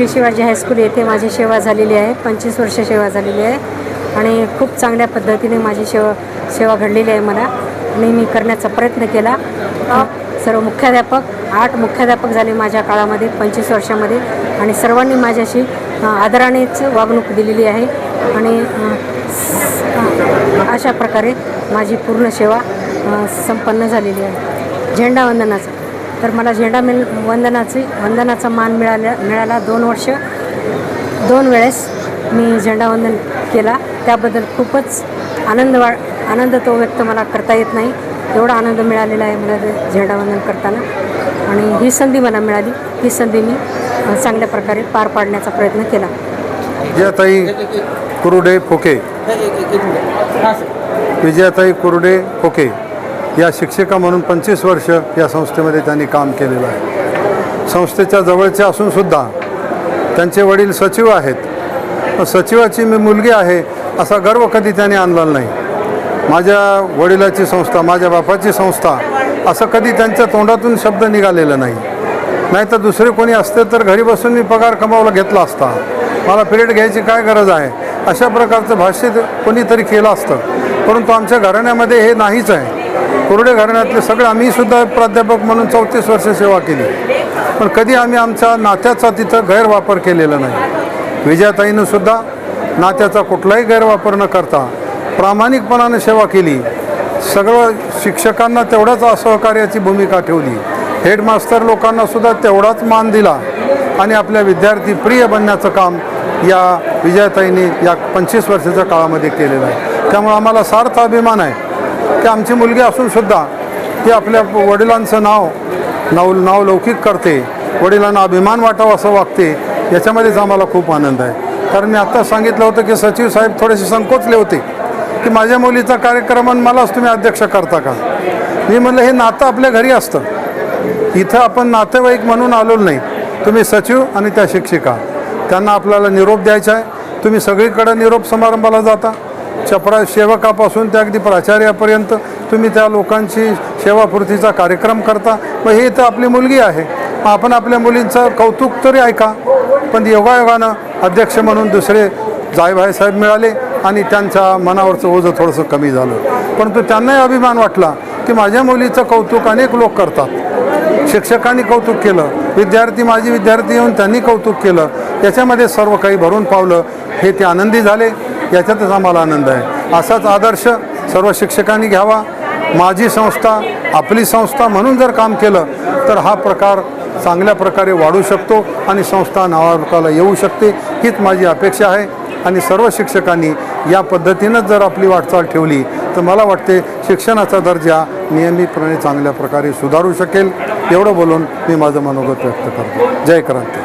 Chhatrapati Shivaji high school येथे माझी सेवा झालेली आहे. पंचवीस वर्ष सेवा झालेली आहे. आणि खूप चांगल्या पद्धतीने माझी सेवा सेवा घडलेली आहे मला. आणि मी करण्याचा प्रयत्न केला. सर्व मुख्याध्यापक आठ मुख्याध्यापक झाले माझ्या काळामध्ये पंचवीस वर्षामध्ये. आणि सर्वांनी माझ्याशी आदरानेच वागणूक दिलेली आहे. आणि अशा प्रकारे माझी पूर्ण सेवा संपन्न झालेली आहे. झेंडावंदनाचा तर मला झेंडा मिल वंदनाची वंदनाचा मान मिळाल्या मिळाला. दोन वर्ष दोन वेळेस मी झेंडावंदन केला. त्याबद्दल खूपच आनंद वा आनंद तो व्यक्त मला करता येत नाही. एवढा आनंद मिळालेला आहे मला ते झेंडावंदन करताना. आणि ही संधी मला मिळाली. ही संधी मी चांगल्या प्रकारे पार पाडण्याचा प्रयत्न केला. विजयाताई कुरुडे फोके विजयाताई कुरुडे फोके या शिक्षिका म्हणून पंचवीस वर्ष या संस्थेमध्ये त्यांनी काम केलेलं आहे. संस्थेच्या जवळचे असूनसुद्धा त्यांचे वडील सचिव आहेत. सचिवाची मी मुलगी आहे असा गर्व कधी त्यांनी आणला नाही. माझ्या वडिलाची संस्था माझ्या बापाची संस्था असं कधी त्यांच्या तोंडातून शब्द निघालेला नाही. नाहीतर दुसरे कोणी असते तर घरी बसून मी पगार कमावला घेतला असता. मला पिरियड घ्यायची काय गरज आहे? अशा प्रकारचं भाष्य कोणीतरी केलं असतं. परंतु आमच्या घराण्यामध्ये हे नाहीच आहे. कोरडे घराण्यातले सगळे आम्ही सुद्धा प्राध्यापक म्हणून चौतीस वर्ष सेवा केली. पण कधी आम्ही आमच्या नात्याचा तिथं गैरवापर केलेला नाही. विजयाताईनं सुद्धा नात्याचा कुठलाही गैरवापर न करता प्रामाणिकपणाने सेवा केली. सगळं शिक्षकांना तेवढ्याच असहकार्याची भूमिका ठेवली. हेडमास्तर लोकांना सुद्धा तेवढाच मान दिला आणि आपल्या विद्यार्थी प्रिय बनण्याचं काम या विजयाताईंनी या पंचवीस वर्षाच्या काळामध्ये केलेलं आहे. त्यामुळे आम्हाला सार्थ अभिमान आहे. की आमची मुलगी असूनसुद्धा ती आपल्या वडिलांचं नाव नाव नाव लौकिक करते वडिलांना अभिमान वाटावा असं वागते याच्यामध्येच आम्हाला खूप आनंद आहे. कारण मी आत्ताच सांगितलं होतं की सचिव साहेब थोडेसे संकोचले होते की माझ्या मुलीचा कार्यक्रम आणि मलाच तुम्ही अध्यक्ष करता का? मी म्हणलं हे नातं आपल्या घरी असतं. इथं आपण नातेवाईक म्हणून आलो नाही. तुम्ही सचिव आणि त्या शिक्षिका. त्यांना आपल्याला निरोप द्यायचा आहे. तुम्ही सगळीकडे निरोप समारंभाला जाता. चपरा सेवकापासून ते अगदी प्राचार्यापर्यंत तुम्ही त्या लोकांची सेवापूर्तीचा कार्यक्रम करता. मग ही तर आपली मुलगी आहे. आपण आपल्या मुलींचं कौतुक तरी ऐका. पण योगायोगानं अध्यक्ष म्हणून दुसरे जायभाई साहेब मिळाले आणि त्यांच्या मनावरचं ओझं थोडंसं कमी झालं. परंतु त्यांनाही अभिमान वाटला की माझ्या मुलीचं कौतुक अनेक लोक करतात. शिक्षकांनी कौतुक केलं. विद्यार्थी माझी विद्यार्थी येऊन त्यांनी कौतुक केलं. याच्यामध्ये सर्व काही भरून पावलं. हे ते आनंदी झाले. याच्यातच आम्हाला आनंद आहे. असाच आदर्श सर्व शिक्षकांनी घ्यावा. माझी संस्था आपली संस्था म्हणून जर काम केलं तर हा प्रकार चांगल्या प्रकारे वाढू शकतो आणि संस्था नावारूपाला येऊ शकते हीच माझी अपेक्षा आहे. आणि सर्व शिक्षकांनी या पद्धतीनंच जर आपली वाटचाल ठेवली तर मला वाटते शिक्षणाचा दर्जा नियमितपणे चांगल्या प्रकारे सुधारू शकेल. एवढं बोलून मी माझं मनोगत व्यक्त करतो. जय क्रांती.